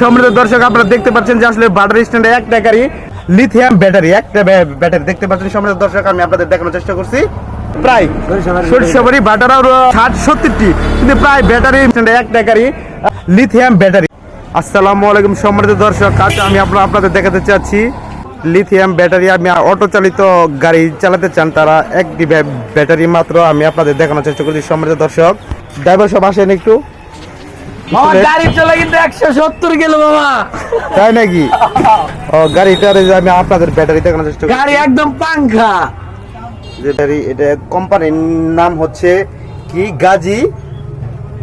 সম্মানিত দর্শক, আপনারা দেখতে পাচ্ছেন যে আসলে ব্যাটারি স্ট্যান্ডে একটা গাড়ি লিথিয়াম ব্যাটারি একটা ব্যাটারি দেখতে পাচ্ছেন সম্মানিত দর্শক, আমি আপনাদের দেখানোর চেষ্টা করছি। প্রায় সরিষাবাড়ি বাটার ষাট সত্তরটি, কিন্তু প্রায় ব্যাটারি স্ট্যান্ডে একটা গাড়ি লিথিয়াম ব্যাটারি আসসালামু আলাইকুম সম্মানিত দর্শক আজ আমি আপনার আপনাদের দেখাতে চাচ্ছি লিথিয়াম ব্যাটারি আমি অটো চালিত গাড়ি চালাতে চান তারা, একটি ব্যাটারি মাত্র আমি আপনাদের দেখানোর চেষ্টা করছি সম্মানিত দর্শক। ড্রাইভার সব আসেন একটু। আমার গাড়ি চলে কিন্তু একশো সত্তর বাবা। তাই নাকি? ও গাড়িটার আমি আপনাদের ব্যাটারি দেখানোর চেষ্টা গাড়ি একদম পাংখা। যে ব্যাটারি এটা কোম্পানির নাম হচ্ছে কি? Gazi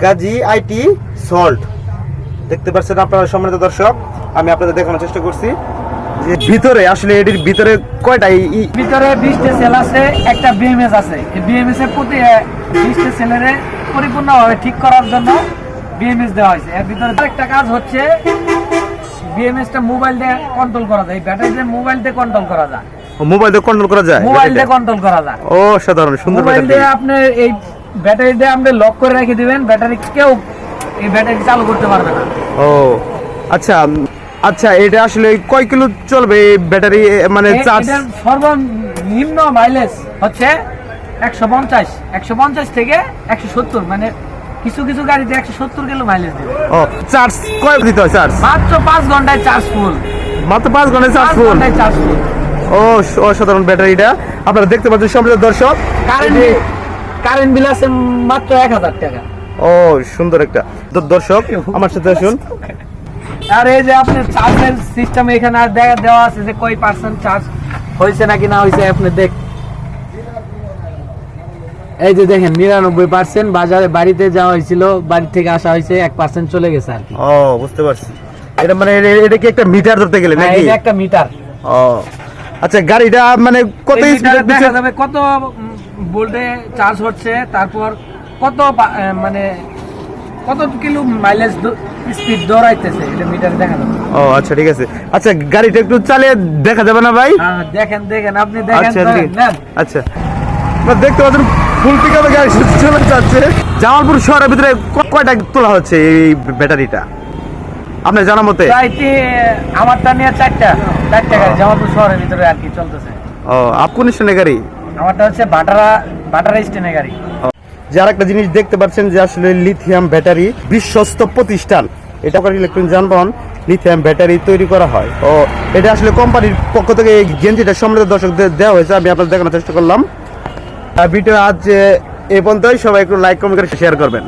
Gazi IT salt. দেখতে পাচ্ছেন আপনারা সম্মানিত দর্শক আমি আপনাদের দেখানোর চেষ্টা করছি। যে ভিতরে আসলে এটির ভিতরে কয়টা ভিতরে বিশটা সেল আছে একটা বিএমএস আছে। বিএমএস এর প্রতি বিশটা সেলের পরিপূর্ণভাবে ঠিক করার জন্য বিএমএস দেওয়া হয়েছে। এর ভিতরে একটা কাজ হচ্ছে বিএমএস টা মোবাইল দিয়ে কন্ট্রোল করা যায়। ব্যাটারি দিয়ে মোবাইল দিয়ে কন্ট্রোল করা যায়। মোবাইল দিয়ে কন্ট্রোল করা যায় মোবাইল দিয়ে কন্ট্রোল করা যায়। ও সাধারণ সুন্দর মোবাইল দিয়ে আপনি এই ব্যাটারি দিয়ে আপনি লক করে রেখে দিবেন ব্যাটারি কেউ এই ব্যাটারি চালু করতে পারবে না। ও আচ্ছা আচ্ছা এটা আসলে কয় কিলো চলবে এই ব্যাটারি মানে চার্জ সর্বনিম্ন মাইলেজ হচ্ছে একশো পঞ্চাশ। একশো পঞ্চাশ থেকে একশো সত্তর মানে কিছু কিছু গাড়িতে একশো সত্তর কিলো মাইলেজ দেবে ও চার্জ কয় দিতে হয় চার্জ মাত্র পাঁচ ঘন্টায় চার্জ ফুল মাত্র পাঁচ ঘণ্টা চার্জ ফুল ঘন্টায় চার্জ ফুল ও অসাধারণ ব্যাটারিটা। আপনারা দেখতে পাচ্ছেন সম্মানিত দর্শক। কারেন্ট কারেন্ট বিল আছে মাত্র এক হাজার টাকা। ও সুন্দর একটা। দর্শক আমার সাথে আসুন। আর এই যে আপনার চার্জের সিস্টেম এখানে আর দেওয়া আছে যে কয় পার্সেন্ট চার্জ হয়েছে নাকি না হয়েছে আপনি দেখ এই যে দেখেন নিরানব্বই পার্সেন্ট বাজারে বাড়িতে যাওয়া হয়েছিল বাড়ি থেকে আসা হয়েছে এক পার্সেন্ট চলে গেছে আর কি। ও বুঝতে পারছি। এটা মানে এটা কি একটা মিটার ধরতে গেলে হ্যাঁ, নাকি? এটা একটা মিটার। ও আচ্ছা গাড়িটা মানে কত স্পিডে দেখা যাবে কত ভোল্টে চার্জ হচ্ছে তারপর কত মানে কত কিলো মাইলেজ স্পিড দৌড়াইতেছে এটা মিটার দেখা যাবে। ও আচ্ছা ঠিক আছে। আচ্ছা গাড়িটা একটু চালিয়ে দেখা যাবে না ভাই? হ্যাঁ, দেখেন দেখেন আপনি দেখেন আচ্ছা। আচ্ছা। দেখতে পাচ্ছেন ফুল পিকআপে গাড়ি চলে যাচ্ছে। জামালপুর শহরের ভিতরে কয়টা তোলা হচ্ছে এই ব্যাটারিটা? আপনার জানা মতে? আমারটা নিয়ে চারটা চারটা গাড়ি জামালপুর শহরের ভিতরে আর কি চলতেছে। ও আপনি গাড়ি? আমারটা হচ্ছে বাটারা বাটারা গাড়ি। যে আরেকটা জিনিস দেখতে পাচ্ছেন যে আসলে লিথিয়াম ব্যাটারি বিশ্বস্ত প্রতিষ্ঠান। এটা ইলেকট্রনিক যানবাহন লিথিয়াম ব্যাটারি তৈরি করা হয়। ও এটা আসলে কোম্পানির পক্ষ থেকে এই গেঞ্জিটা সম্মানিত দর্শকদের দেওয়া হয়েছে আমি আপনাদের দেখানোর চেষ্টা করলাম। ভিডিও আজ এ পর্যন্তই। সবাই একটু লাইক কমেন্ট করে শেয়ার করবেন।